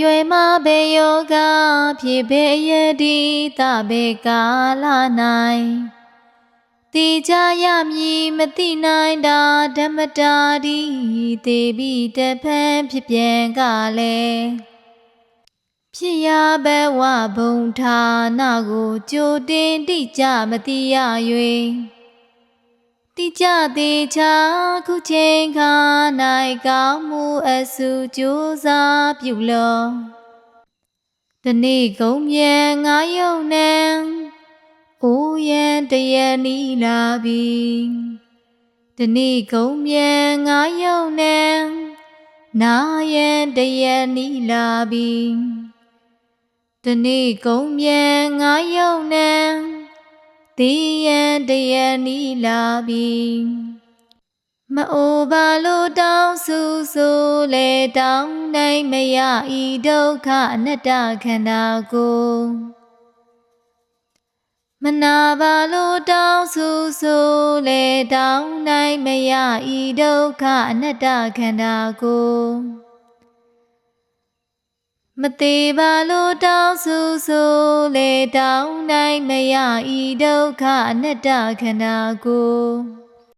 ရွယ်မှာဘေယောဂဖြစ်ပေယတိတဘေကာလ၌တိကြရမည်မတိနိုင်တာဓမ္မတာဒီတေဘိတဖန်ဖြစ်ပြန်ကလည်းဖြစ်ရဘဝဘုံဌာနကိုကြိုတင်တိကြမတိရ၍ တိကြသေးချာခုချိန်ခါ၌ကောင်းမှုအစုကြိုးစားပြုလောတနေ့ကုံမြန်ငါယုံနံအိုးရန်တရနီလာပြီတနေ့ကုံမြန်ငါယုံနံနာယန်တရနီလာပြီတနေ့ကုံမြန်ငါယုံနံ တေးရန်တရနီလာပြီမအိုပါလို့တောင်းဆူဆူလေတောင်းနိုင်မရဤဒုက္ခအနတ္တခန္ဓာကိုမနာပါလို့တောင်းဆူဆူလေတောင်းနိုင်မရဤဒုက္ခအနတ္တခန္ဓာကို မသေးပါလို့တောင်းဆူဆူလေတောင်းနိုင်မရဤဒုက္ခအနတ္တခန္ဓာကို